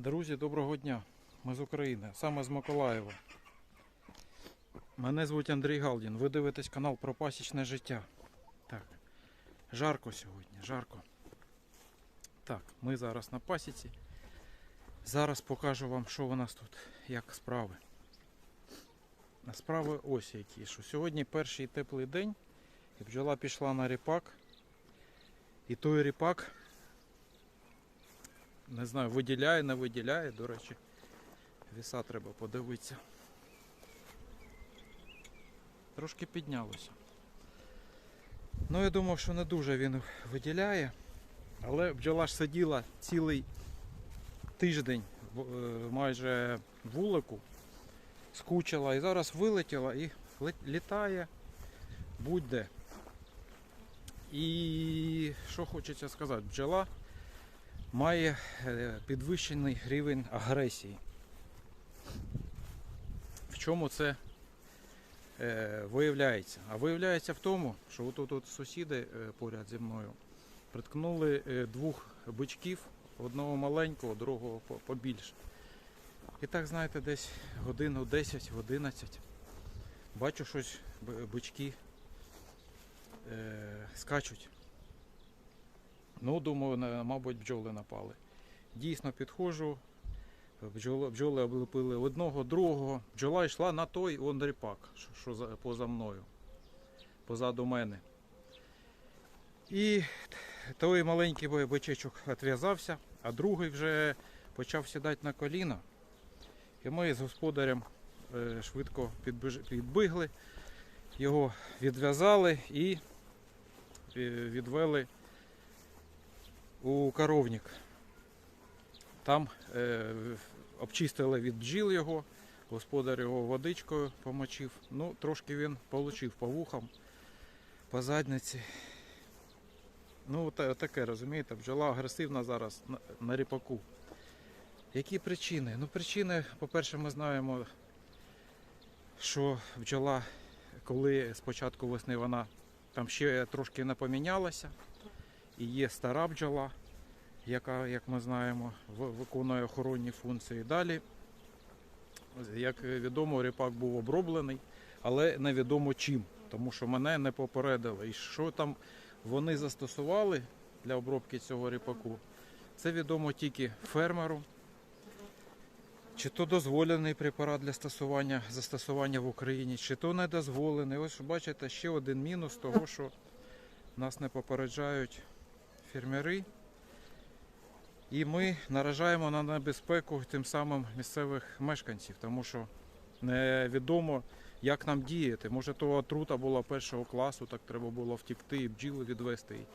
Друзі, доброго дня. Ми з України, саме з Миколаєва. Мене звуть Андрій Галдін. Ви дивитесь канал про пасічне життя. Так. Жарко сьогодні, жарко. Так, ми зараз на пасіці. Зараз покажу вам, що у нас тут, як справи. Справи ось які. Що сьогодні перший теплий день, і бджола пішла на ріпак. І той ріпак не знаю, виділяє, не виділяє, до речі. Віса треба подивитися. Трошки піднялося. Ну, я думав, що не дуже він виділяє. Але бджола ж сиділа цілий тиждень е, майже вулику, скучила і зараз вилетіла і літає будь-де. І що хочеться сказати, бджола має е, підвищений рівень агресії. В чому це е, виявляється? А виявляється в тому, що отут от сусіди е, поряд зі мною приткнули двох бичків, одного маленького, другого побільше. І так, знаєте, десь годину 10 11 Бачу щось, бички е, скачуть. Ну, думаю, мабуть, бджоли напали. Дійсно підходжу. Бджоли, бджоли облепили одного, другого. Бджола йшла на той он що, що за, поза мною, позаду мене. І той маленький бичечок відв'язався, а другий вже почав сідати на коліна. І ми з господарем е, швидко підбігли, його відв'язали і е, відвели у коровник. Там е, обчистили від бджіл його, господар його водичкою помочив. Ну, трошки він получив по вухам, по задниці. Ну, таке, розумієте, бджола агресивна зараз на, ріпаку. Які причини? Ну, причини, по-перше, ми знаємо, що бджола, коли з початку весни вона там ще трошки не помінялася, і є стара бджола, яка, як ми знаємо, виконує охоронні функції. Далі, як відомо, ріпак був оброблений, але невідомо чим, тому що мене не попередили. І що там вони застосували для обробки цього ріпаку, це відомо тільки фермеру. Чи то дозволений препарат для стосування, застосування в Україні, чи то не дозволений. Ось бачите, ще один мінус того, що нас не попереджають фермери. І ми наражаємо на небезпеку тим самим місцевих мешканців, тому що невідомо, як нам діяти. Може, то отрута була першого класу, так треба було втікти і бджіли відвести. І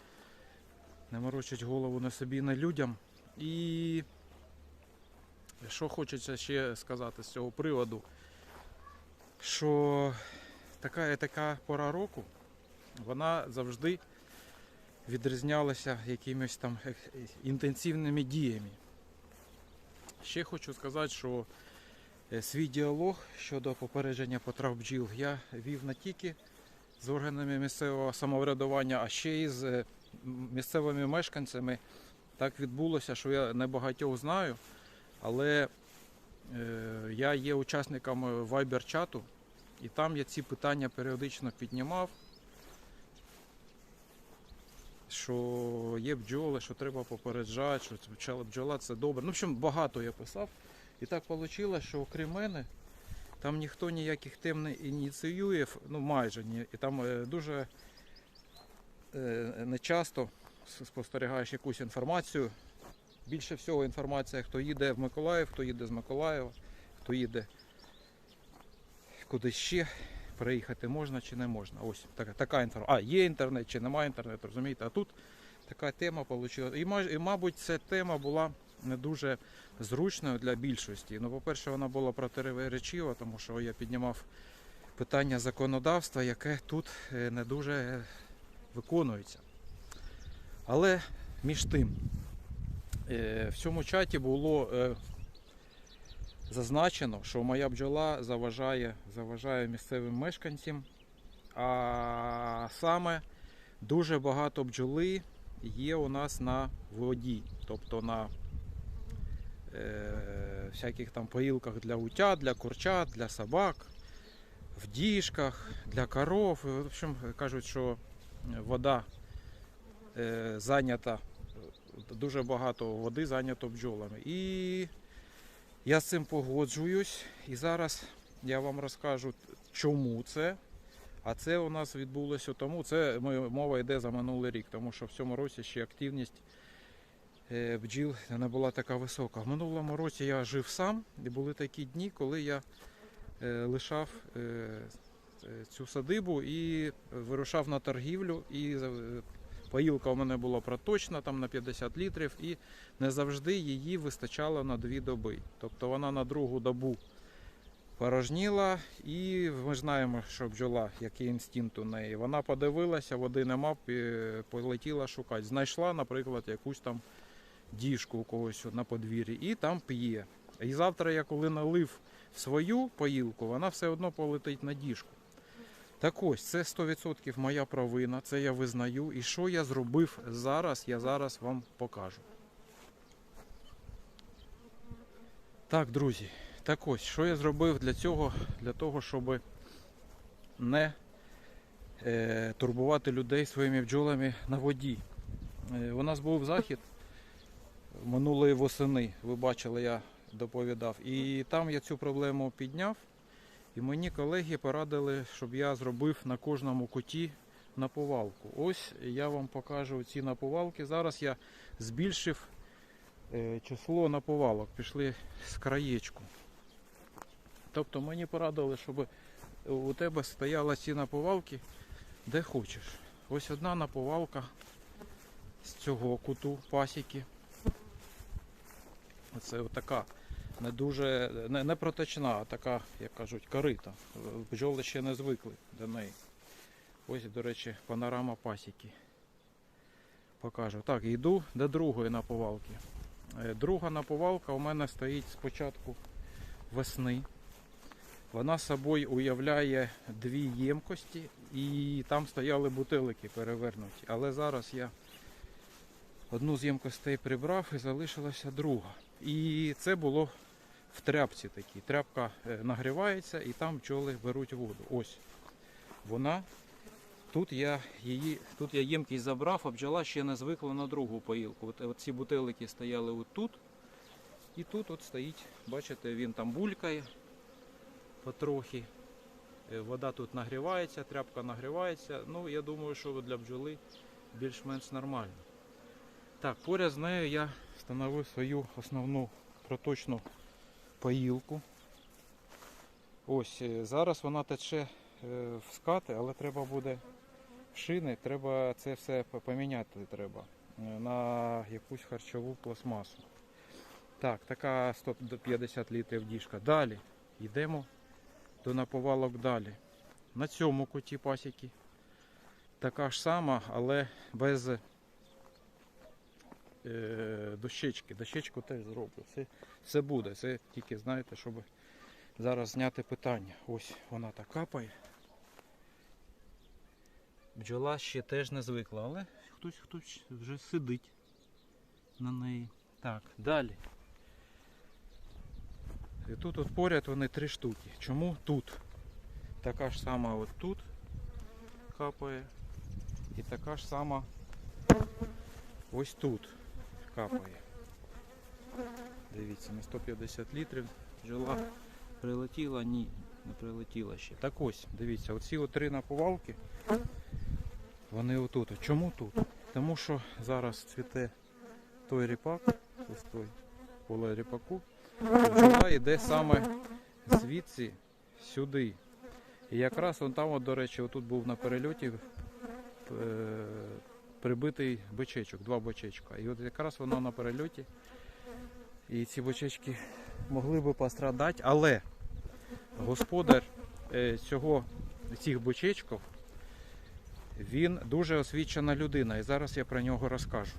не морочить голову не собі, не людям. І що хочеться ще сказати з цього приводу, що така, така пора року, вона завжди відрізнялася якимись там е- е- інтенсивними діями. Ще хочу сказати, що е, свій діалог щодо попередження потрав бджіл я вів не тільки з органами місцевого самоврядування, а ще й з місцевими мешканцями. Так відбулося, що я не багатьох знаю, але я є учасником е, Viber-чату, і там я ці питання періодично піднімав що є бджоли, що треба попереджати, що це бджола- це добре. Ну, в общем, багато я писав. І так вийшло, що окрім мене, там ніхто ніяких тем не ініціює, ну майже ні. І там е, дуже е, нечасто спостерігаєш якусь інформацію. Більше всього інформація, хто їде в Миколаїв, хто їде з Миколаєва, хто їде кудись ще приїхати можна чи не можна. Ось така, така інформація. А, є інтернет чи немає інтернету, розумієте? А тут така тема вийшла. І, і, мабуть, ця тема була не дуже зручною для більшості. Ну, по-перше, вона була протиречива, тому що я піднімав питання законодавства, яке тут е, не дуже виконується. Але між тим, е, в цьому чаті було е, зазначено, що моя бджола заважає, заважає місцевим мешканцям. А саме дуже багато бджоли є у нас на воді, тобто на е, всяких там поїлках для утят, для курчат, для собак, в діжках, для коров. В общем, кажуть, що вода е, зайнята, дуже багато води зайнято бджолами. І я з цим погоджуюсь. І зараз я вам розкажу, чому це. А це у нас відбулося тому, це мова йде за минулий рік, тому що в цьому році ще активність е, бджіл не була така висока. В минулому році я жив сам, і були такі дні, коли я е, лишав е, цю садибу і вирушав на торгівлю. І поїлка у мене була проточна там на 50 літрів, і не завжди її вистачало на дві доби. Тобто вона на другу добу порожніла, і ми знаємо, що бджола, який інстинкт у неї. Вона подивилася, води нема, полетіла шукати. Знайшла, наприклад, якусь там діжку у когось на подвір'ї і там п'є. І завтра я коли налив свою поїлку, вона все одно полетить на діжку. Так ось, це 100% моя провина, це я визнаю. І що я зробив зараз, я зараз вам покажу. Так, друзі, так ось, що я зробив для цього? Для того, щоб не е, турбувати людей своїми бджолами на воді. Е, у нас був захід минулої восени, ви бачили, я доповідав. І там я цю проблему підняв. І мені колеги порадили, щоб я зробив на кожному куті наповалку. Ось я вам покажу ці наповалки. Зараз я збільшив е, число наповалок, пішли з краєчку. Тобто мені порадили, щоб у тебе стояли ці наповалки де хочеш. Ось одна наповалка з цього куту пасіки. Оце така не дуже не, не проточна, а така, як кажуть, корита. Бджоли ще не звикли до неї. Ось, до речі, панорама пасіки. Покажу. Так, йду до другої наповалки. Е, Друга наповалка у мене стоїть з початку весни. Вона собою уявляє дві ємкості і там стояли бутилики перевернуті. Але зараз я одну з ємкостей прибрав і залишилася друга. І це було в тряпці такій. Тряпка е, нагрівається і там пчоли беруть воду. Ось вона. Тут я її, тут я ємкість забрав, а бджола ще не звикла на другу поїлку. От, от ці бутилики стояли отут. І тут от стоїть, бачите, він там булькає потрохи. Е, Вода тут нагрівається, тряпка нагрівається. Ну, я думаю, що для бджоли більш-менш нормально. Так, поряд з нею я встановив свою основну проточну поїлку. Ось е, зараз вона тече е, в скати, але треба буде в шини, треба це все поміняти треба е, на якусь харчову пластмасу. Так, така 150 літрів діжка. Далі йдемо до наповалок далі. На цьому куті пасіки така ж сама, але без е, дощечки. Дощечку теж зроблю. Це, це буде. Це тільки, знаєте, щоб зараз зняти питання. Ось вона так капає. Бджола ще теж не звикла, але хтось хтось вже сидить на неї. Так, далі. І тут от поряд вони три штуки. Чому тут? Така ж сама от тут капає. І така ж сама ось тут капає. Дивіться, на 150 літрів бджола прилетіла, ні, не прилетіла ще. Так ось, дивіться, оці три наповалки, вони отут. Чому тут? Тому що зараз цвіте той ріпак, ось той поле ріпаку. Бджола йде саме звідси сюди. І якраз он там, от, до речі, отут був на перельоті е, прибитий бичечок, два бичечка. І от якраз воно на перельоті. І ці бичечки могли би пострадати, але господар е, цього, цих бичечків, він дуже освічена людина. І зараз я про нього розкажу.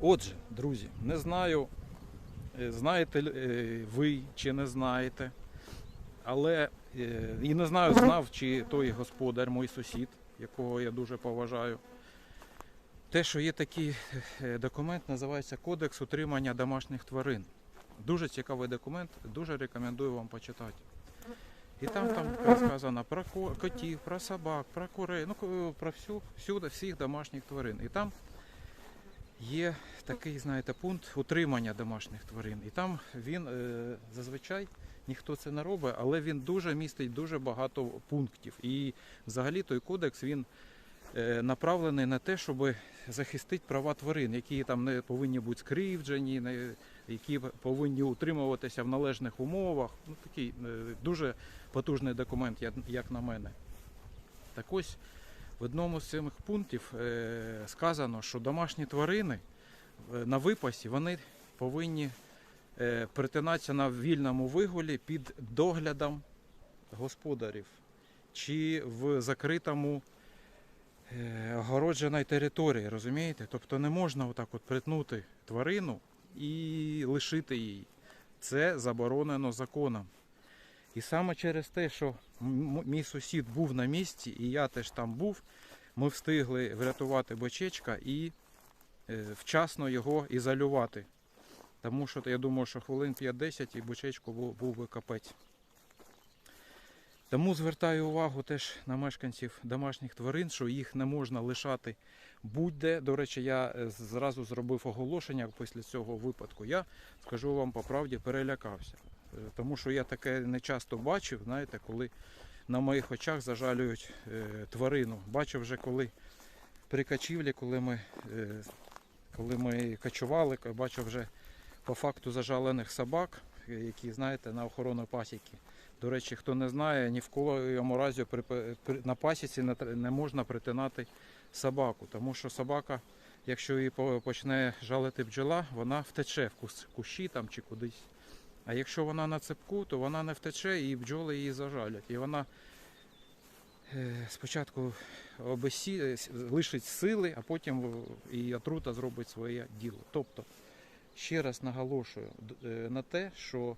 Отже, друзі, не знаю, е, знаєте е, ви чи не знаєте, але і не знаю, знав чи той господар, мій сусід, якого я дуже поважаю. те, що є такий е, документ, називається Кодекс утримання домашніх тварин. Дуже цікавий документ, дуже рекомендую вам почитати. І там, там розказано про котів, про собак, про курей, ну про всю, всю, всіх домашніх тварин. І там є такий, знаєте, пункт утримання домашніх тварин. І там він е, зазвичай ніхто це не робить, але він дуже містить дуже багато пунктів. І взагалі той кодекс він е, направлений на те, щоб захистити права тварин, які там не повинні бути скривджені, які повинні утримуватися в належних умовах. Ну, такий е, дуже потужний документ, як, на мене. Так ось в одному з цих пунктів е, сказано, що домашні тварини на випасі вони повинні е, перетинатися на вільному вигулі під доглядом господарів чи в закритому е, огородженій території, розумієте? Тобто не можна отак от притнути тварину і лишити її. Це заборонено законом. І саме через те, що мій сусід був на місці, і я теж там був, ми встигли врятувати бочечка і е, вчасно його ізолювати. Тому що я думаю, що хвилин 5-10 і бочечку був, би капець. Тому звертаю увагу теж на мешканців домашніх тварин, що їх не можна лишати будь-де. До речі, я е, зразу зробив оголошення після цього випадку. Я скажу вам по правді, перелякався. Е, Тому що я таке не часто бачив, знаєте, коли на моїх очах зажалюють е, тварину. Бачив вже коли при качівлі, коли ми, коли ми качували, ка- бачив вже по факту зажалених собак, які, знаєте, на охорону пасіки. До речі, хто не знає, ні в коєму разі на пасіці не, можна притинати собаку, тому що собака, якщо її почне жалити бджола, вона втече в кущі там чи кудись. А якщо вона на цепку, то вона не втече і бджоли її зажалять. І вона е, спочатку обесі... лишить сили, а потім і отрута зробить своє діло. Тобто, ще раз наголошую е, на те, що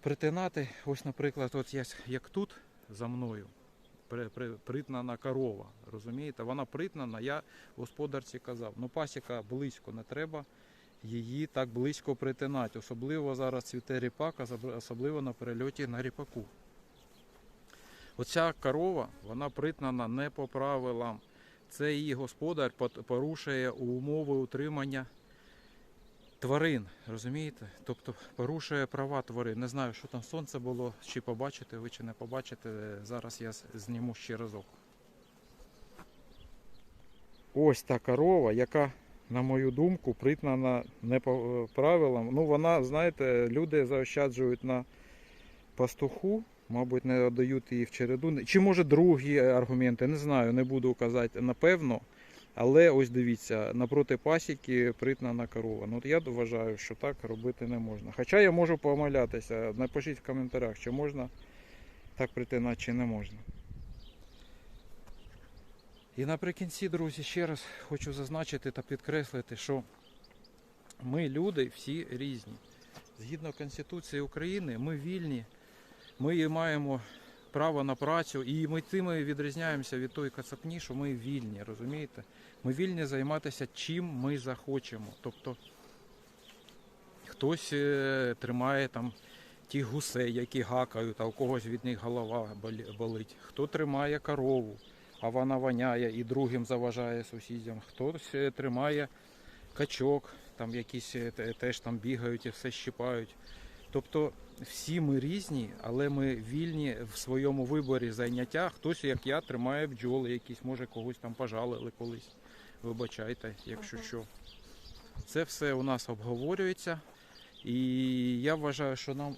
притинати, ось, наприклад, от як тут за мною, при, при, притнана корова, розумієте? Вона притнана, я господарці казав, ну пасіка близько не треба її так близько притинати. Особливо зараз цвіте ріпак, особливо на перельоті на ріпаку. Оця корова, вона притнана не по правилам. Це її господар порушує умови утримання тварин. Розумієте? Тобто порушує права тварин. Не знаю, що там сонце було, чи побачите ви, чи не побачите. Зараз я зніму ще разок. Ось та корова, яка на мою думку, притнана не по е, правилам. Ну, вона, знаєте, люди заощаджують на пастуху, мабуть, не дають її в череду. Чи може другі аргументи, не знаю, не буду казати напевно. Але ось дивіться, напроти пасіки притнана корова. Ну, я вважаю, що так робити не можна. Хоча я можу помилятися. Напишіть в коментарях, чи можна так притинати, чи не можна. І наприкінці, друзі, ще раз хочу зазначити та підкреслити, що ми, люди, всі різні. Згідно Конституції України, ми вільні, ми маємо право на працю, і ми тим відрізняємося від тої кацапні, що ми вільні, розумієте? Ми вільні займатися чим ми захочемо. Тобто хтось е, тримає там ті гусей, які гакають, а у когось від них голова болить. Хто тримає корову, а вона воняє і другим заважає сусідям. Хтось е, тримає качок, там якісь е, теж там бігають і все щипають. Тобто всі ми різні, але ми вільні в своєму виборі заняття. Хтось, як я, тримає бджоли, якісь, може когось там пожалили колись. Вибачайте, якщо що. Це все у нас обговорюється. І я вважаю, що нам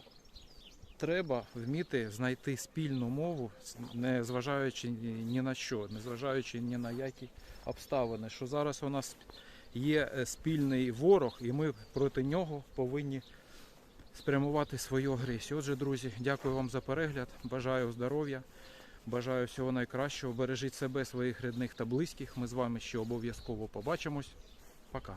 треба вміти знайти спільну мову, не зважаючи ні ні на що, не зважаючи ні на які обставини. Що зараз у нас є е, спільний ворог, і ми проти нього повинні спрямувати свою агресію. Отже, друзі, дякую вам за перегляд. Бажаю здоров'я, бажаю всього найкращого. Бережіть себе, своїх рідних та близьких. Ми з вами ще обов'язково побачимось. Пока.